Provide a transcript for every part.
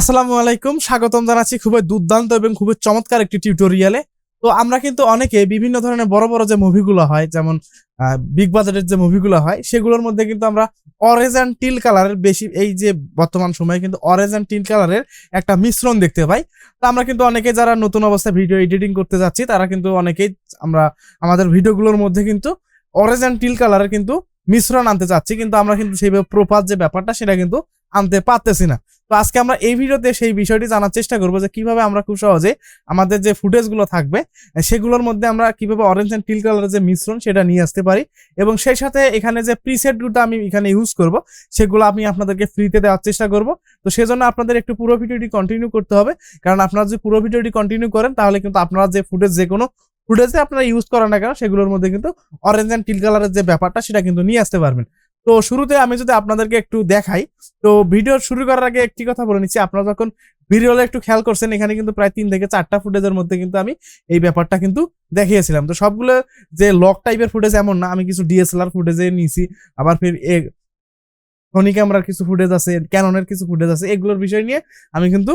আসসালামু আলাইকুম, স্বাগতম জানাচ্ছি খুবই দুর্দান্ত এবং খুবই চমৎকার একটি টিউটোরিয়ালে তো আমরা কিন্তু অনেকে বিভিন্ন ধরনের বড় বড় যে মুভিগুলো হয়, যেমন বিগ বাজারের যে মুভিগুলো হয়, সেগুলোর মধ্যে কিন্তু আমরা অরেঞ্জ অ্যান্ড টিল কালারের বেশি, এই যে বর্তমান সময়ে কিন্তু অরেঞ্জ অ্যান্ড টিল কালারের একটা মিশ্রণ দেখতে পাই। তো আমরা কিন্তু অনেকে যারা নতুন অবস্থায় ভিডিও এডিটিং করতে যাচ্ছি, তারা কিন্তু অনেকেই আমরা, আমাদের ভিডিওগুলোর মধ্যে কিন্তু অরেঞ্জ অ্যান্ড টিল কালারের কিন্তু মিশ্রণ আনতে চাচ্ছি। কিন্তু আমরা কিন্তু সেইভাবে প্রপাত যে ব্যাপারটা, সেটা কিন্তু আনতে পারতেছি না। তো আজকে আমরা এই ভিডিওতে সেই বিষয়টি জানার চেষ্টা করব যে কীভাবে আমরা খুব সহজে আমাদের যে ফুটেজগুলো থাকবে সেগুলোর মধ্যে আমরা কীভাবে অরেঞ্জ অ্যান্ড টিল কালারের যে মিশ্রণ সেটা নিয়ে আসতে পারি এবং সেই সাথে এখানে যে প্রিসেটগুলো আমি এখানে ইউজ করব, সেগুলো আমি আপনাদেরকে ফ্রিতে দেওয়ার চেষ্টা করব। তো সেজন্য আপনাদের একটু পুরো ভিডিওটি কন্টিনিউ করতে হবে, কারণ আপনারা যদি পুরো ভিডিওটি কন্টিনিউ করেন, তাহলে কিন্তু আপনারা যে ফুটেজ যে কোনো ফুটেজে আপনারা ইউজ করেন না কেন, সেগুলোর মধ্যে কিন্তু অরেঞ্জ অ্যান্ড টিল কালারের যে ব্যাপারটা, সেটা কিন্তু নিয়ে আসতে পারবেন। তো শুরুতে আমি যদি আপনাদেরকে একটু দেখাই, তো ভিডিও শুরু করার আগে একটি কথা বলে নিচ্ছি। আপনারা যখন ভিডিওটা একটু খেয়াল করছেন, এখানে কিন্তু প্রায় তিন থেকে চারটা ফুটেজের মধ্যে কিন্তু আমি এই ব্যাপারটা কিন্তু দেখিয়েছিলাম। তো সবগুলো যে লক টাইপের ফুটেজ এমন না, আমি কিছু ডিএসএলআর ফুটেজে নিয়েছি আবার ফির সনি ক্যামেরার কিছু ফুটেজ আছে ক্যাননের কিছু ফুটেজ আছে, এগুলোর বিষয় নিয়ে আমি কিন্তু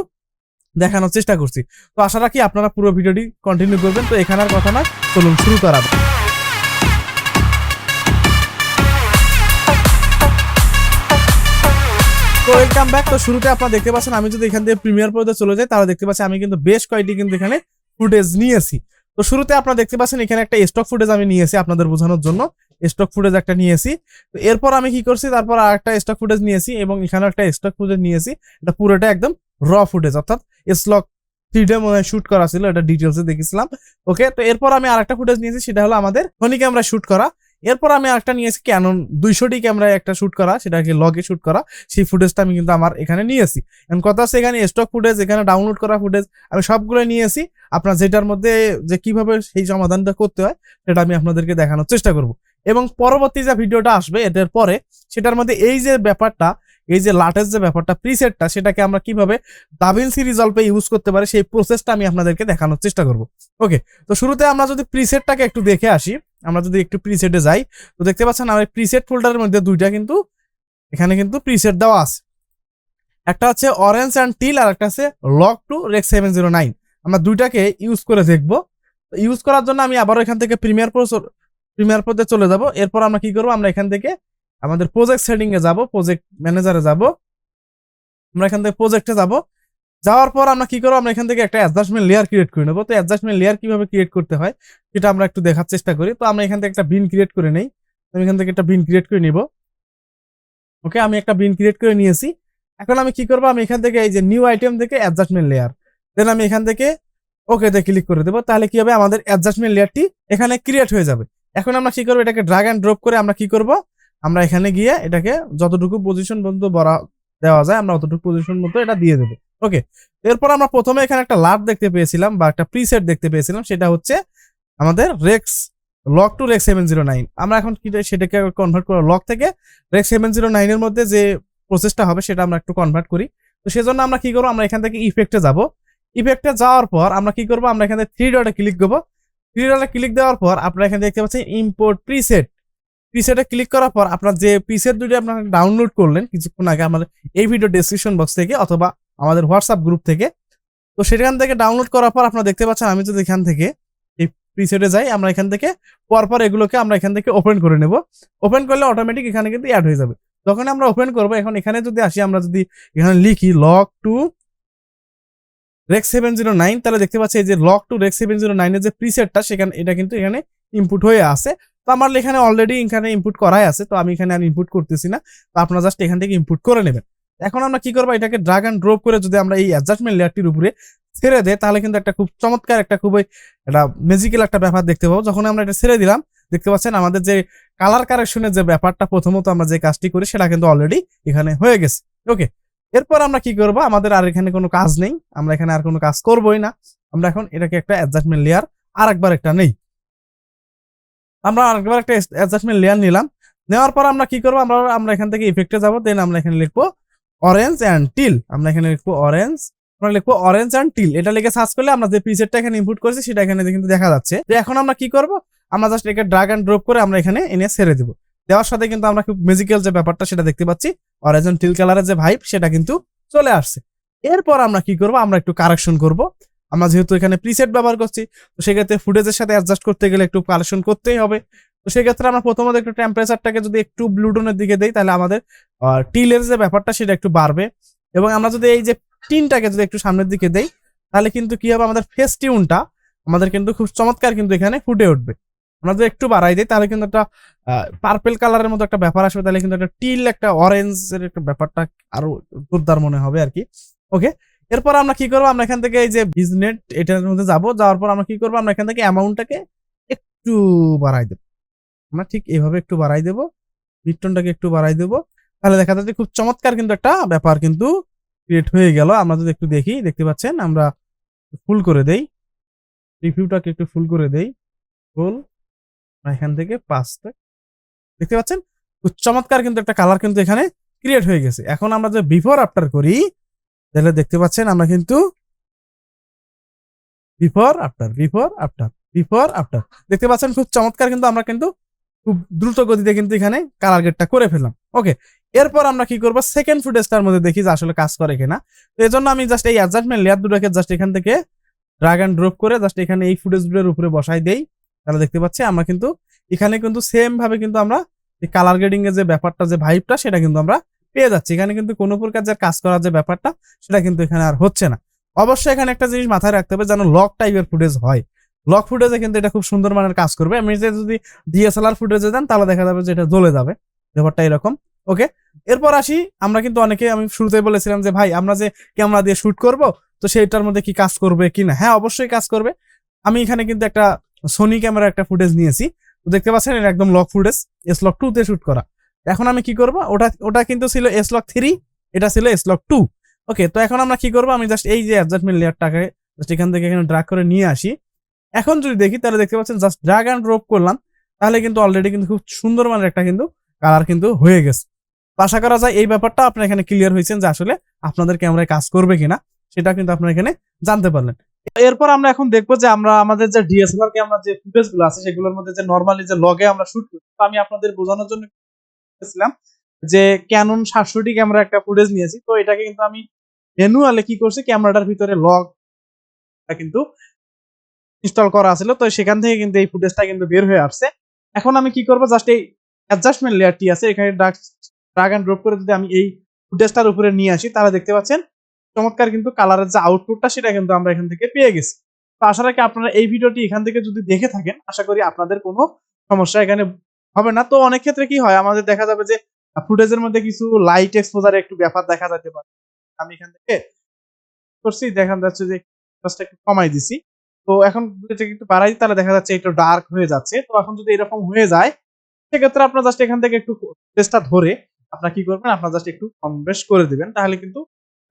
দেখানোর চেষ্টা করছি। তো আশা রাখি আপনারা পুরো ভিডিওটি কন্টিনিউ করবেন। তো এখানে আর কথা না, চলুন শুরু করা তো ওয়েলকাম ব্যাক তো শুরুতে আপনারা দেখতে পাচ্ছেন, আমি যদি এখান থেকে প্রিমিয়ার পর্দে চলে যাই, তাহলে দেখতে পাচ্ছি আমি কিন্তু বেশ কয়েকটি কিন্তু এখানে ফুটেজ নিয়েছি। তো শুরুতে আপনারা দেখতে পাচ্ছেন এখানে একটা স্টক ফুটেজ আমি নিয়েছি আপনাদের বোঝানোর জন্য। স্টক ফুটেজ একটা নিয়েছি। তো এরপর আমি কি করছি, তারপর আর একটা স্টক ফুটেজ নিয়েছি এবং এখানে একটা স্টক ফুটেজ নিয়েছি। এটা পুরোটা একদম র ফুটেজ অর্থাৎ স্লক থ্রিডে মনে শুট করা ছিল, এটা ডিটেলসে দেখেছিলাম ওকে তো এরপর আমি আরেকটা ফুটেজ নিয়েছি, সেটা হলো আমাদের ফোনি ক্যামেরা শুট করা। এরপর আমি আরেকটা নিয়েছি ক্যানন দুইশো ডি ক্যামেরায় একটা শ্যুট করা, সেটাকে লগে শ্যুট করা। সেই ফুটেজটা আমি কিন্তু আমার এখানে নিয়েছি এখন কথা হচ্ছে এখানে স্টক ফুটেজ এখানে ডাউনলোড করা ফুটেজ আমি সবগুলো নিয়েছি আপনার যেটার মধ্যে যে কীভাবে সেই সমাধানটা করতে হয়, সেটা আমি আপনাদেরকে দেখানোর চেষ্টা করব। এবং পরবর্তী যে ভিডিওটা আসবে, এটার পরে সেটার মধ্যে এই যে ব্যাপারটা, এই যে লাটেস্ট যে ব্যাপারটা প্রিসেটটা সেটাকে আমরা কীভাবে দাভিনসি রিজলভে ইউজ করতে পারি, সেই প্রসেসটা আমি আপনাদেরকে দেখানোর চেষ্টা করব। ওকে তো শুরুতে আমরা যদি প্রিসেটটাকে একটু দেখে আসি আমরা যদি একটু প্রিসেটে যাই, তো দেখতে পাচ্ছেন আমার প্রিসেট ফোল্ডারের মধ্যে দুইটা কিন্তু, এখানে কিন্তু প্রিসেট দেওয়া আছে। একটা হচ্ছে অরেঞ্জ অ্যান্ড টিল আর একটা আছে log to Rec seven zero nine আমরা দুইটাকে ইউজ করে দেখব। ইউজ করার জন্য আমি আবারও এখান থেকে প্রিমিয়ার প্রো প্রিমিয়ার প্রোতে চলে যাব। এরপর আমরা কি করব? আমরা এখান থেকে আমাদের প্রজেক্ট সেটিং এ যাব প্রজেক্ট ম্যানেজারে যাব। আমরা এখান থেকে প্রজেক্টে যাব। যাওয়ার পর আমরা কি করব? আমরা এখান থেকে একটা অ্যাডজাস্টমেন্ট লেয়ার ক্রিয়েট করে নেব। তো অ্যাডজাস্টমেন্ট লেয়ার কীভাবে ক্রিয়েট করতে হয়, সেটা আমরা একটু দেখার চেষ্টা করি। তো আমরা এখান থেকে একটা বিন ক্রিয়েট করে নেই। আমি এখান থেকে একটা বিন ক্রিয়েট করে নিব। ওকে আমি একটা বিন ক্রিয়েট করে নিয়েছি। এখন আমি কি করব? আমি এখান থেকে এই যে নিউ আইটেম থেকে অ্যাডজাস্টমেন্ট লেয়ার দেন আমি এখান থেকে ওকে তে ক্লিক করে দেবো। তাহলে কি হবে? আমাদের অ্যাডজাস্টমেন্ট লেয়ারটি এখানে ক্রিয়েট হয়ে যাবে। এখন আমরা কি করব? এটাকে ড্রাগ অ্যান্ড ড্রপ করে আমরা কি করব? আমরা এখানে গিয়ে এটাকে যতটুকু পজিশন পর্যন্ত বড় দেওয়া যায়, আমরা অতটুকু পজিশন মতো এটা দিয়ে দেবো। ওকে এরপর আমরা প্রথমে এখানে একটা লাভ দেখতে পেয়েছিলাম বা একটা প্রিসেট দেখতে পেয়েছিলাম, সেটা হচ্ছে আমাদের Rec log to Rec seven zero nine আমরা এখন কি সেটাকে কনভার্ট করব লক থেকে রেক্স সেভেন জিরো নাইনের মধ্যে যে প্রসেসটা হবে, সেটা আমরা একটু কনভার্ট করি। তো সেজন্য আমরা কি করব, আমরা এখান থেকে ইফেক্টে যাব। ইফেক্টে যাওয়ার পর আমরা কি করব, আমরা এখান থেকে থ্রি ডটে ক্লিক করব। থ্রি ডটে ক্লিক দেওয়ার পর আপনারা এখানে দেখতে পাচ্ছেন ইম্পোর্ট প্রিসেট প্রিসেটে ক্লিক করার পর আপনার যে প্রিসেট দুটি আপনারা ডাউনলোড করলেন, কিছুক্ষণ আগে আমাদের এই ভিডিও ডেসক্রিপশন বক্স থেকে অথবা আমাদের হোয়াটসঅ্যাপ গ্রুপ থেকে। তো সেখান থেকে ডাউনলোড করার পর আপনারা দেখতে পাচ্ছেন, আমি যদি এখান থেকে এই প্রিসেটে যাই, আমরা এখান থেকে পরপর এগুলোকে আমরা এখান থেকে ওপেন করে নেব। ওপেন করলে অটোমেটিক এখানে কিন্তু অ্যাড হয়ে যাবে। যখন আমরা ওপেন করব, এখন এখানে যদি আসি, আমরা যদি এখানে লিখি log to Rec seven zero nine তাহলে দেখতে পাচ্ছি এই যে log to Rec seven zero নাইনের যে প্রিসেটটা সেখানে এটা কিন্তু এখানে ইনপুট হয়ে আছে। তো আমার এখানে অলরেডি এখানে ইনপুট করাই আছে, তো আমি এখানে আর ইনপুট করতেছি না। তো আপনারা জাস্ট এখান থেকে ইনপুট করে নেবেন। এখন আমরা কি করব? এটাকে ড্রাগ অ্যান্ড ড্রপ করে যদি আমরা এই অ্যাডজাস্টমেন্ট লেয়ারটির উপরে ছেড়ে দেয় তাহলে কিন্তু একটা খুব চমৎকার একটা খুবই একটা ম্যাজিক্যাল একটা ব্যাপার দেখতে পাবো। যখন আমরা এটা ছেড়ে দিলাম, দেখতে পাচ্ছেন আমাদের যে কালার কারেকশনের যে ব্যাপারটা প্রথমত আমরা যে কাজটি করি, সেটা কিন্তু অলরেডি এখানে হয়ে গেছে। ওকে এরপর আমরা কি করব? আমাদের আর এখানে কোনো কাজ নেই, আমরা এখানে আর কোনো কাজ করবোই না। আমরা এখন এটাকে একটা অ্যাডজাস্টমেন্ট লেয়ার আর একবার একটা নেই। আমরা আরেকবার একটা অ্যাডজাস্টমেন্ট লেয়ার নিলাম। নেওয়ার পর আমরা কি করব? আমরা আমরা এখান থেকে ইফেক্টে যাব দেন আমরা এখানে লিখব অরেঞ্জ অ্যান্ড টিল আমরা এখানে লিখব অরেঞ্জ আমরা লিখব অরেঞ্জ অ্যান্ড টিল এটা লিখে সার্চ করলে আমরা যে প্রিসেটটা এখানে ইনপুট করেছি, সেটা এখানে কিন্তু দেখা যাচ্ছে। তো এখন আমরা কি করব? আমরা জাস্ট একে ড্রাগ অ্যান্ড ড্রপ করে আমরা এখানে এনে ছেড়ে দিব। দেওয়ার সাথে কিন্তু আমরা খুব ম্যাজিক্যাল যে ব্যাপারটা সেটা দেখতে পাচ্ছি অরেঞ্জ অ্যান্ড টিল কালারের যে ভাইব সেটা কিন্তু চলে আসছে। এরপর আমরা কি করব? আমরা একটু কারেকশন করব। আমরা যেহেতু এখানে প্রিসেট ব্যবহার করছি, তো সেক্ষেত্রে ফুটেজের সাথে অ্যাডজাস্ট করতে গেলে একটু কারেকশন করতেই হবে। তো সেক্ষেত্রে আমরা প্রথমত একটু টেম্পারেচারটাকে যদি একটু ব্লুটনের দিকে দেই, তাহলে আমাদের টিলের যে ব্যাপারটা সেটা একটু বাড়বে। এবং আমরা যদি এই যে টিনটাকে যদি একটু সামনের দিকে দেই, তাহলে কিন্তু কি হবে? আমাদের ফেস টিউনটা আমাদের কিন্তু খুব চমৎকার কিন্তু এখানে ফুটে উঠবে। আমরা যদি একটু বাড়াই দিই, তাহলে কিন্তু একটা পার্পেল কালারের মতো একটা ব্যাপার আসবে। তাহলে কিন্তু একটা টিল একটা অরেঞ্জের একটা ব্যাপারটা আরও জোরদার মনে হবে আর কি। ওকে এরপর আমরা কি করব? আমরা এখান থেকে এই যে বিজনেট এটার মধ্যে যাব। যাওয়ার পর আমরা কি করব? আমরা এখান থেকে অ্যামাউন্টটাকে একটু বাড়াই দেবো। আমরা ঠিক এইভাবে একটু বাড়াই দেবো বিটনটাকে একটু বাড়াই দেবো। তাহলে দেখা যাচ্ছে খুব চমৎকার কিন্তু একটা ব্যাপার কিন্তু ক্রিয়েট হয়ে গেল। আমরা যদি একটু দেখি, দেখতে পাচ্ছেন আমরা ফুল করে দেই। রিভিউটাকে একটু ফুল করে দেই। ফুল এখান থেকে পাঁচটা দেখতে পাচ্ছেন? খুব চমৎকার কিন্তু একটা কালার কিন্তু এখানে ক্রিয়েট হয়ে গেছে। এখন আমরা যে বিফোর আফটার করি, তাহলে দেখতে পাচ্ছেন আমরা কিন্তু before after before after before after দেখতে পাচ্ছেন খুব চমৎকার কিন্তু আমরা কিন্তু খুব দ্রুত গতিতে কিন্তু এখানে কালার গেটটা করে ফেললাম। ওকে এরপর আমরা কি করব? সেকেন্ড ফুটেজটার মধ্যে দেখি যে আসলে কাজ করে কিনা। তো এই জন্য আমি জাস্ট এই অ্যাডজাস্টমেন্ট লেয়ার দুটোকে জাস্ট এখান থেকে ড্রাগ অ্যান্ড ড্রপ করে জাস্ট এখানে এই ফুটেজগুলোর উপরে বসাই দেই। তাহলে দেখতে পাচ্ছি আমরা কিন্তু এখানে কিন্তু সেম ভাবে কিন্তু আমরা কালার গ্রেডিং এর যে ব্যাপারটা, যে ভাইবটা সেটা কিন্তু আমরা পেয়ে যাচ্ছি। এখানে কিন্তু কোনো প্রকার যে কাজ করার যে ব্যাপারটা, সেটা কিন্তু এখানে আর হচ্ছে না। অবশ্যই এখানে একটা জিনিস মাথায় রাখতে হবে যেন লক টাইপের ফুটেজ হয়। লক ফুটেজে কিন্তু এটা খুব সুন্দর মানের কাজ করবে। যে যদি ডিএসএলআর ফুটেজে দেন, তাহলে দেখা যাবে যে এটা জ্বলে যাবে। ব্যাপারটা এরকম, ওকে? এরপর আসি, আমরা কিন্তু অনেকে, আমি শুরুতেই বলেছিলাম যে, ভাই, আমরা যে ক্যামেরা দিয়ে শুট করব, তো সেইটার মধ্যে কি কাজ করবে কি না? হ্যাঁ অবশ্যই কাজ করবে। আমি এখানে কিন্তু একটা সোনি ক্যামেরা একটা ফুটেজ নিয়েছি। তো দেখতে পাচ্ছেন, এটা একদম log footage S log two তে শুট করা। এখন আমি কি করব? ওটা ওটা কিন্তু ছিল এস লক থ্রি এটা ছিল এস লক টু ওকে? তো এখন আমরা কি করব? আমি জাস্ট এই যে অ্যাডজাস্টমেন্ট লেয়ারটাকে জাস্ট এখান থেকে এখানে ড্রাগ করে নিয়ে আসি। এখন যদি দেখি, তাহলে দেখতে পাচ্ছেন জাস্ট ড্রাগ অ্যান্ড ড্রপ করলাম, তাহলে কিন্তু অলরেডি কিন্তু খুব সুন্দর মানের একটা কিন্তু কালার কিন্তু হয়ে গেছে। আশা করা যায় এই ব্যাপারটা আপনার এখানে ক্লিয়ার হয়েছেন যে আসলে আপনাদের ক্যামেরায় কাজ করবে কিনা, সেটা কিন্তু আপনারা এখানে জানতে পারলেন। এরপর আমরা এখন দেখব যে আমরা আমাদের যে ডিএসএলআর ক্যামেরা যে ফুটেজগুলো আছে, সেগুলোর মধ্যে যে নর্মালি যে লগে আমরা শুট করি আমি আপনাদের বোঝানোর জন্য যে ক্যানন সাতষট্টি ক্যামেরা একটা ফুটেজ নিয়েছি, তো এটাকে কিন্তু আমি ম্যানুয়ালে কি করছি ক্যামেরাটার ভিতরে লগ কিন্তু ইনস্টল করা ছিল তো সেখান থেকে কিন্তু এই ফুটেজটা কিন্তু বের হয়ে আসছে। এখন আমি কি করব? জাস্ট এই অ্যাডজাস্টমেন্ট লেয়ারটি আছে, এখানে ড্রাগ ড্রাগ অ্যান্ড ড্রপ করে যদি আমি এই ফুটেজটার উপরে নিয়ে আসি, তাহলে দেখতে পাচ্ছেন চমৎকার কিন্তু কালারের যে আউটপুটটা সেটা কিন্তু আমরা এখান থেকে পেয়ে গেছি। তো আশা রাখি আপনারা এই ভিডিওটি এখান থেকে যদি দেখে থাকেন, আশা করি আপনাদের কোনো সমস্যা এখানে হবে না। তো অনেক ক্ষেত্রে কি হয়, আমাদের দেখা যাবে যে ফুটেজের মধ্যে কিছু লাইট এক্সপোজারে একটু ব্যাপার দেখা যেতে পারে। আমি এখান থেকে করছি, দেখা যাচ্ছে যে কমাই দিছি। তো এখন একটু বাড়াই তাহলে দেখা যাচ্ছে একটু ডার্ক হয়ে যাচ্ছে। তো এখন যদি এরকম হয়ে যায়, সেক্ষেত্রে আপনার জাস্ট এখান থেকে একটু টেস্টটা ধরে আপনার কি করবেন, আপনার জাস্ট একটু বেশ করে দিবেন, তাহলে কিন্তু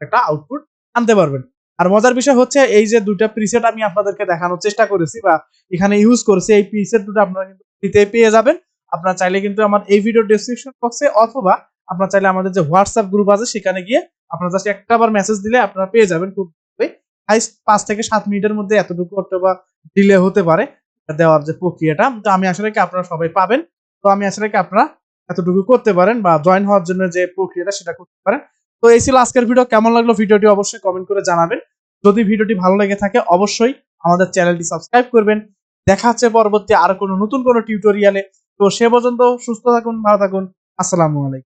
একটা আউটপুট আনতে পারবেন। আর মজার বিষয় হচ্ছে, এই যে দুটা প্রিসেট আমি আপনাদেরকে দেখানোর চেষ্টা করেছি বা এখানে ইউজ করেছি, এই প্রিসেট দুটো আপনারা কিন্তু ফ্রিতে পেয়ে যাবেন। আপনারা চাইলে কিন্তু আমার এই ভিডিও ডেসক্রিপশন বক্সে অথবা আপনারা চাইলে আমাদের যে হোয়াটসঅ্যাপ গ্রুপ আছে, সেখানে গিয়ে আপনারা জাস্ট একটা বার মেসেজ দিলে আপনারা পেয়ে যাবেন। খুব পাঁচ থেকে সাত মিনিটের মধ্যে এতটুকু করতে বা ডিলে হতে পারে দেওয়ার যে প্রক্রিয়াটা। তো আমি আসলে কি আপনারা সবাই পাবেন। তো আমি আসলে কি আপনারা এতটুকু করতে পারেন বা জয়েন হওয়ার জন্য যে প্রক্রিয়াটা সেটা করতে পারেন। তো এই ছিল আজকের ভিডিও কেমন লাগল ভিডিওটি অবশ্যই কমেন্ট করে জানাবেন। যদি ভিডিওটি ভালো লেগে থাকে অবশ্যই আমাদের চ্যানেলটি সাবস্ক্রাইব করবেন। দেখা হচ্ছে পরবর্তী আর কোনো নতুন কোনো টিউটোরিয়ালে তো সে পর্যন্ত সুস্থ থাকুন, ভালো থাকুন। আসসালামু আলাইকুম।